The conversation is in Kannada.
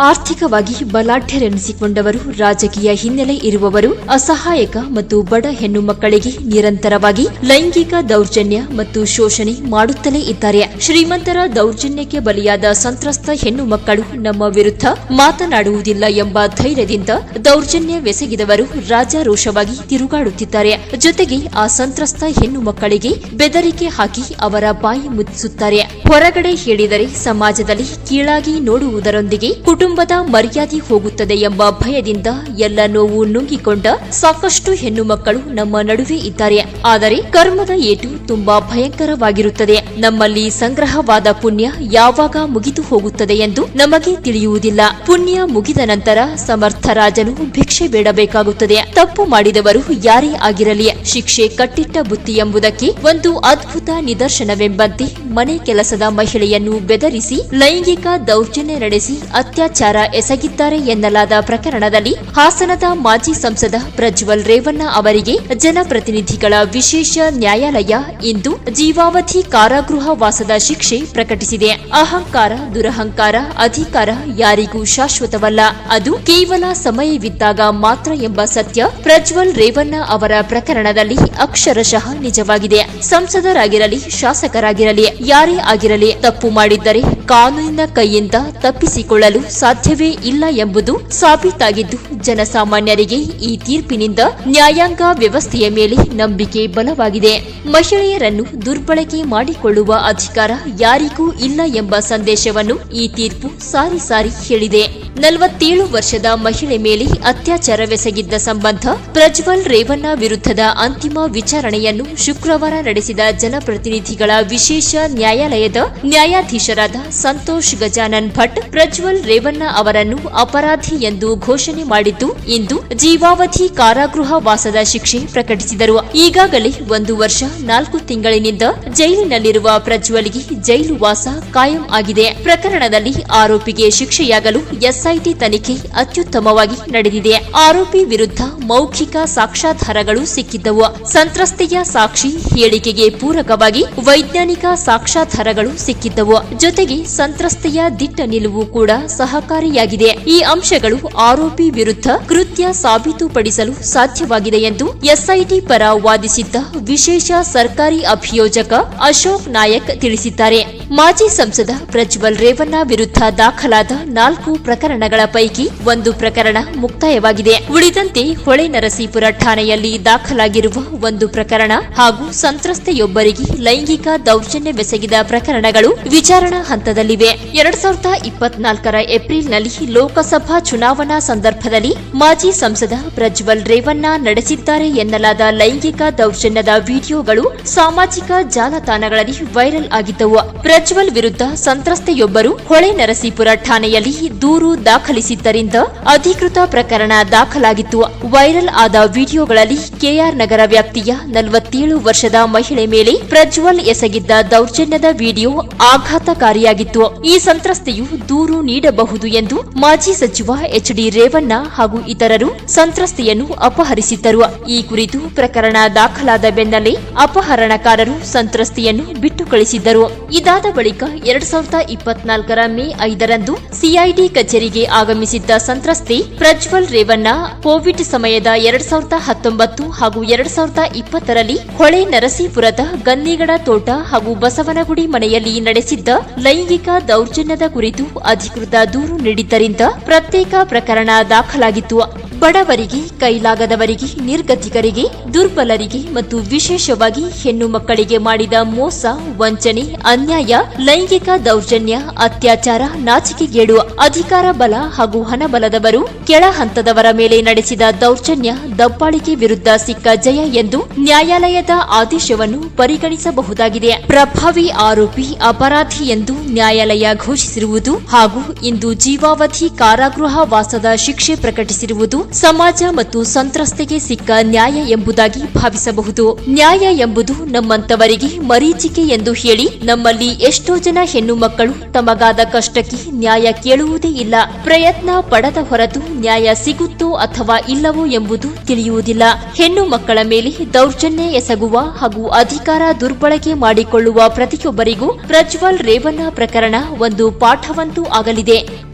ಆರ್ಥಿಕವಾಗಿ ಬಲಾಢ್ಯರೆನಿಸಿಕೊಂಡವರು, ರಾಜಕೀಯ ಹಿನ್ನೆಲೆ ಇರುವವರು, ಅಸಹಾಯಕ ಮತ್ತು ಬಡ ಹೆಣ್ಣು ಮಕ್ಕಳಿಗೆ ನಿರಂತರವಾಗಿ ಲೈಂಗಿಕ ದೌರ್ಜನ್ಯ ಮತ್ತು ಶೋಷಣೆ ಮಾಡುತ್ತಲೇ ಇದ್ದಾರೆ. ಶ್ರೀಮಂತರ ದೌರ್ಜನ್ಯಕ್ಕೆ ಬಲಿಯಾದ ಸಂತ್ರಸ್ತ ಹೆಣ್ಣು ಮಕ್ಕಳು ನಮ್ಮ ವಿರುದ್ಧ ಮಾತನಾಡುವುದಿಲ್ಲ ಎಂಬ ಧೈರ್ಯದಿಂದ ದೌರ್ಜನ್ಯವೆಸಗಿದವರು ರಾಜಾರೋಷವಾಗಿ ತಿರುಗಾಡುತ್ತಿದ್ದಾರೆ. ಜೊತೆಗೆ ಆ ಸಂತ್ರಸ್ತ ಹೆಣ್ಣು ಮಕ್ಕಳಿಗೆ ಬೆದರಿಕೆ ಹಾಕಿ ಅವರ ಬಾಯಿ ಮುಚ್ಚಿಸುತ್ತಾರೆ. ಹೊರಗಡೆ ಹೇಳಿದರೆ ಸಮಾಜದಲ್ಲಿ ಕೀಳಾಗಿ ನೋಡುವುದರೊಂದಿಗೆ ಕುಟುಂಬದ ಮರ್ಯಾದೆ ಹೋಗುತ್ತದೆ ಎಂಬ ಭಯದಿಂದ ಎಲ್ಲ ನೋವು ನುಂಗಿಕೊಂಡ ಸಾಕಷ್ಟು ಹೆಣ್ಣು ಮಕ್ಕಳು ನಮ್ಮ ನಡುವೆ ಇದ್ದಾರೆ. ಆದರೆ ಕರ್ಮದ ಏಟು ತುಂಬಾ ಭಯಂಕರವಾಗಿರುತ್ತದೆ. ನಮ್ಮಲ್ಲಿ ಸಂಗ್ರಹವಾದ ಪುಣ್ಯ ಯಾವಾಗ ಮುಗಿದು ಹೋಗುತ್ತದೆ ಎಂದು ನಮಗೆ ತಿಳಿಯುವುದಿಲ್ಲ. ಪುಣ್ಯ ಮುಗಿದ ನಂತರ ಸಮರ್ಥ ರಾಜನು ಭಿಕ್ಷೆ ಬೇಡಬೇಕಾಗುತ್ತದೆ. ತಪ್ಪು ಮಾಡಿದವರು ಯಾರೇ ಆಗಿರಲಿ, ಶಿಕ್ಷೆ ಕಟ್ಟಿಟ್ಟ ಬುತ್ತಿ ಎಂಬುದಕ್ಕೆ ಒಂದು ಅದ್ಭುತ ನಿದರ್ಶನವೆಂಬಂತೆ ಮನೆ ಕೆಲಸದ ಮಹಿಳೆಯನ್ನು ಬೆದರಿಸಿ ಲೈಂಗಿಕ ದೌರ್ಜನ್ಯ ನಡೆಸಿ ಅತ್ಯಾಚಾರ ಎಸಗಿದ್ದಾರೆ ಎನ್ನಲಾದ ಪ್ರಕರಣದಲ್ಲಿ ಹಾಸನದ ಮಾಜಿ ಸಂಸದ ಪ್ರಜ್ವಲ್ ರೇವಣ್ಣ ಅವರಿಗೆ ಜನಪ್ರತಿನಿಧಿಗಳ ವಿಶೇಷ ನ್ಯಾಯಾಲಯ ಇಂದು ಜೀವಾವಧಿ ಕಾರಾಗೃಹ ವಾಸದ ಶಿಕ್ಷೆ ಪ್ರಕಟಿಸಿದೆ. ಅಹಂಕಾರ, ದುರಹಂಕಾರ ಅಧಿಕಾರ ಯಾರಿಗೂ ಶಾಶ್ವತವಲ್ಲ. ಅದು ಕೇವಲ ಸಮಯವಿದ್ದಾಗ ಮಾತ್ರ ಎಂಬ ಸತ್ಯ ಪ್ರಜ್ವಲ್ ರೇವಣ್ಣ ಅವರ ಪ್ರಕರಣದಲ್ಲಿ ಅಕ್ಷರಶಃ ನಿಜವಾಗಿದೆ. ಸಂಸದರಾಗಿರಲಿ, ಶಾಸಕರಾಗಿರಲಿ, ಯಾರೇ ಆಗಿರಲಿ, ತಪ್ಪು ಮಾಡಿದ್ದರೆ ಕಾನೂನಿನ ಕೈಯಿಂದ ತಪ್ಪಿಸಿಕೊಳ್ಳಲು ಸಾಧ್ಯವೇ ಇಲ್ಲ ಎಂಬುದು ಸಾಬೀತಾಗಿದ್ದು, ಜನಸಾಮಾನ್ಯರಿಗೆ ಈ ತೀರ್ಪಿನಿಂದ ನ್ಯಾಯಾಂಗ ವ್ಯವಸ್ಥೆಯ ಮೇಲೆ ನಂಬಿಕೆ ಬಲವಾಗಿದೆ. ಮಹಿಳೆಯರನ್ನು ದುರ್ಬಳಕೆ ಮಾಡಿಕೊಳ್ಳುವ ಅಧಿಕಾರ ಯಾರಿಗೂ ಇಲ್ಲ ಎಂಬ ಸಂದೇಶವನ್ನು ಈ ತೀರ್ಪು ಸಾರಿ ಸಾರಿ ಹೇಳಿದೆ. ನಲವತ್ತೇಳು ವರ್ಷದ ಮಹಿಳೆ ಮೇಲೆ ಅತ್ಯಾಚಾರವೆಸಗಿದ್ದ ಸಂಬಂಧ ಪ್ರಜ್ವಲ್ ರೇವಣ್ಣ ವಿರುದ್ಧದ ಅಂತಿಮ ವಿಚಾರಣೆಯನ್ನು ಶುಕ್ರವಾರ ನಡೆಸಿದ ಜನಪ್ರತಿನಿಧಿಗಳ ವಿಶೇಷ ನ್ಯಾಯಾಲಯದ ನ್ಯಾಯಾಧೀಶರಾದ ಸಂತೋಷ್ ಗಜಾನನ್ ಭಟ್, ಪ್ರಜ್ವಲ್ ರೇವಣ್ಣ ಅವರನ್ನು ಅಪರಾಧಿ ಎಂದು ಘೋಷಣೆ ಮಾಡಿದ್ದು, ಇಂದು ಜೀವಾವಧಿ ಕಾರಾಗೃಹ ವಾಸದ ಶಿಕ್ಷೆ ಪ್ರಕಟಿಸಿದರು. ಈಗಾಗಲೇ ಒಂದು ವರ್ಷ, ನಾಲ್ಕು ತಿಂಗಳಿನಿಂದ ಜೈಲಿನಲ್ಲಿರುವ ಪ್ರಜ್ವಲ್ಗೆ ಜೈಲು ವಾಸ ಕಾಯಂ ಆಗಿದೆ. ಪ್ರಕರಣದಲ್ಲಿ ಆರೋಪಿಗೆ ಶಿಕ್ಷೆಯಾಗಲು ಎಸ್ಐಟಿ ತನಿಖೆ ಅತ್ಯುತ್ತಮವಾಗಿ ನಡೆದಿದೆ. ಆರೋಪಿ ವಿರುದ್ಧ ಮೌಖಿಕ ಸಾಕ್ಷ್ಯಾಧಾರಗಳು ಸಿಕ್ಕಿದ್ದವು. ಸಂತ್ರಸ್ತೆಯ ಸಾಕ್ಷಿ ಹೇಳಿಕೆಗೆ ಪೂರಕವಾಗಿ ವೈಜ್ಞಾನಿಕ ಸಾಕ್ಷ್ಯಾಧಾರಗಳು ಸಿಕ್ಕಿದ್ದವು. ಜೊತೆಗೆ ಸಂತ್ರಸ್ತೆಯ ದಿಟ್ಟ ನಿಲುವು ಕೂಡ ಸಹಕಾರಿಯಾಗಿದೆ. ಈ ಅಂಶಗಳು ಆರೋಪಿ ವಿರುದ್ಧ ಕೃತ್ಯ ಸಾಬೀತುಪಡಿಸಲು ಸಾಧ್ಯವಾಗಿದೆ ಎಂದು ಎಸ್ಐಟಿ ಪರ ವಾದಿಸಿದ್ದ ವಿಶೇಷ ಸರ್ಕಾರಿ ಅಭಿಯೋಜಕ ಅಶೋಕ್ ನಾಯಕ್ ತಿಳಿಸಿದ್ದಾರೆ. ಮಾಜಿ ಸಂಸದ ಪ್ರಜ್ವಲ್ ರೇವಣ್ಣ ವಿರುದ್ಧ ದಾಖಲಾದ ನಾಲ್ಕು ಪ್ರಕರಣಗಳ ಪೈಕಿ ಒಂದು ಪ್ರಕರಣ ಮುಕ್ತಾಯವಾಗಿದೆ. ಉಳಿದಂತೆ ಹೊಳೆ ನರಸೀಪುರ ಠಾಣೆಯಲ್ಲಿ ದಾಖಲಾಗಿರುವ ಒಂದು ಪ್ರಕರಣ ಹಾಗೂ ಸಂತ್ರಸ್ತೆಯೊಬ್ಬರಿಗೆ ಲೈಂಗಿಕ ದೌರ್ಜನ್ಯವೆಸಗಿದ ಪ್ರಕರಣಗಳು ವಿಚಾರಣಾ ಹಂತದಲ್ಲಿವೆ. ಎರಡ್ ಸಾವಿರದ ಇಪ್ಪತ್ನಾಲ್ಕರ ಏಪ್ರಿಲ್ನಲ್ಲಿ ಲೋಕಸಭಾ ಚುನಾವಣಾ ಸಂದರ್ಭದಲ್ಲಿ ಮಾಜಿ ಸಂಸದ ಪ್ರಜ್ವಲ್ ರೇವಣ್ಣ ನಡೆಸಿದ್ದಾರೆ ಎನ್ನಲಾದ ಲೈಂಗಿಕ ದೌರ್ಜನ್ಯದ ವಿಡಿಯೋಗಳು ಸಾಮಾಜಿಕ ಜಾಲತಾಣಗಳಲ್ಲಿ ವೈರಲ್ ಆಗಿದ್ದವು. ಪ್ರಜ್ವಲ್ ವಿರುದ್ಧ ಸಂತ್ರಸ್ತೆಯೊಬ್ಬರು ಹೊಳೆ ನರಸೀಪುರ ಠಾಣೆಯಲ್ಲಿ ದೂರು ದಾಖಲಿಸಿದ್ದರಿಂದ ಅಧಿಕೃತ ಪ್ರಕರಣ ದಾಖಲಾಗಿತ್ತು. ವೈರಲ್ ಆದ ವಿಡಿಯೋಗಳಲ್ಲಿ ಕೆಆರ್ ನಗರ ವ್ಯಾಪ್ತಿಯ ನಲವತ್ತೇಳು ವರ್ಷದ ಮಹಿಳೆ ಮೇಲೆ ಪ್ರಜ್ವಲ್ ಎಸಗಿದ್ದ ದೌರ್ಜನ್ಯದ ವಿಡಿಯೋ ಆಘಾತಕಾರಿಯಾಗಿತ್ತು. ಈ ಸಂತ್ರಸ್ತೆಯು ದೂರು ನೀಡಬಹುದು ಎಂದು ಮಾಜಿ ಸಚಿವ ಎಚ್ ಡಿ ರೇವಣ್ಣ ಹಾಗೂ ಇತರರು ಸಂತ್ರಸ್ತೆಯನ್ನು ಅಪಹರಿಸಿದ್ದರು. ಈ ಕುರಿತು ಪ್ರಕರಣ ದಾಖಲಾದ ಬೆನ್ನಲ್ಲೇ ಅಪಹರಣಕಾರರು ಸಂತ್ರಸ್ತೆಯನ್ನು ಬಿಟ್ಟು ಕಳಿಸಿದ್ದರು ಇದಾದ ಬಳಿಕ ಎರಡ್ ಸಾವಿರದ ಇಪ್ಪತ್ನಾಲ್ಕರ ಮೇ ಐದರಂದು ಸಿಐಡಿ ಕಚೇರಿಗೆ ಆಗಮಿಸಿದ್ದ ಸಂತ್ರಸ್ತೆ ಪ್ರಜ್ವಲ್ ರೇವಣ್ಣ ಕೋವಿಡ್ ಸಮಯದ ಎರಡ್ ಸಾವಿರದ ಹತ್ತೊಂಬತ್ತು ಹಾಗೂ ಎರಡ್ ಸಾವಿರದ ಇಪ್ಪತ್ತರಲ್ಲಿ ಹೊಳೆ ನರಸೀಪುರದ ಗನ್ನಿಗಡ ತೋಟ ಹಾಗೂ ಬಸವನಗುಡಿ ಮನೆಯಲ್ಲಿ ನಡೆಸಿದ್ದ ಲೈಂಗಿಕ ದೌರ್ಜನ್ಯದ ಕುರಿತು ಅಧಿಕೃತ ದೂರು ನೀಡಿದ್ದರಿಂದ ಪ್ರತ್ಯೇಕ ಪ್ರಕರಣ ದಾಖಲಾಗಿತ್ತು. ಬಡವರಿಗೆ, ಕೈಲಾಗದವರಿಗೆ, ನಿರ್ಗತಿಕರಿಗೆ, ದುರ್ಬಲರಿಗೆ ಮತ್ತು ವಿಶೇಷವಾಗಿ ಹೆಣ್ಣು ಮಕ್ಕಳಿಗೆ ಮಾಡಿದ ಮೋಸ, ವಂಚನೆ, ಅನ್ಯಾಯ, ಲೈಂಗಿಕ ದೌರ್ಜನ್ಯ, ಅತ್ಯಾಚಾರ, ನಾಚಿಕೆಗೇಡು, ಅಧಿಕಾರ ಬಲ ಹಾಗೂ ಹಣಬಲದವರು ಕೆಳ ಹಂತದವರ ಮೇಲೆ ನಡೆಸಿದ ದೌರ್ಜನ್ಯ, ದಬ್ಬಾಳಿಕೆ ವಿರುದ್ಧ ಸಿಕ್ಕ ಜಯ ಎಂದು ನ್ಯಾಯಾಲಯದ ಆದೇಶವನ್ನು ಪರಿಗಣಿಸಬಹುದಾಗಿದೆ. ಪ್ರಭಾವಿ ಆರೋಪಿ ಅಪರಾಧಿ ಎಂದು ನ್ಯಾಯಾಲಯ ಘೋಷಿಸಿರುವುದು ಹಾಗೂ ಇಂದು ಜೀವಾವಧಿ ಕಾರಾಗೃಹ ವಾಸದ ಶಿಕ್ಷೆ ಪ್ರಕಟಿಸಿರುವುದು ಸಮಾಜ ಮತ್ತು ಸಂತ್ರಸ್ತೆಗೆ ಸಿಕ್ಕ ನ್ಯಾಯ ಎಂಬುದಾಗಿ ಭಾವಿಸಬಹುದು. ನ್ಯಾಯ ಎಂಬುದು ನಮ್ಮಂತವರಿಗೆ ಮರೀಚಿಕೆ ಎಂದು ಹೇಳಿ ನಮ್ಮಲ್ಲಿ ಎಷ್ಟೋ ಜನ ಹೆಣ್ಣು ಮಕ್ಕಳು ತಮಗಾದ ಕಷ್ಟಕ್ಕೆ ನ್ಯಾಯ ಕೇಳುವುದೇ ಇಲ್ಲ. ಪ್ರಯತ್ನ ಪಡದ ಹೊರತು ನ್ಯಾಯ ಸಿಗುತ್ತೋ ಅಥವಾ ಇಲ್ಲವೋ ಎಂಬುದು ತಿಳಿಯುವುದಿಲ್ಲ. ಹೆಣ್ಣು ಮಕ್ಕಳ ಮೇಲೆ ದೌರ್ಜನ್ಯ ಎಸಗುವ ಹಾಗೂ ಅಧಿಕಾರ ದುರ್ಬಳಕೆ ಮಾಡಿಕೊಳ್ಳುವ ಪ್ರತಿಯೊಬ್ಬರಿಗೂ ಪ್ರಜ್ವಲ್ ರೇವಣ್ಣ ಪ್ರಕರಣ ಒಂದು ಪಾಠವಂತೂ ಆಗಲಿದೆ.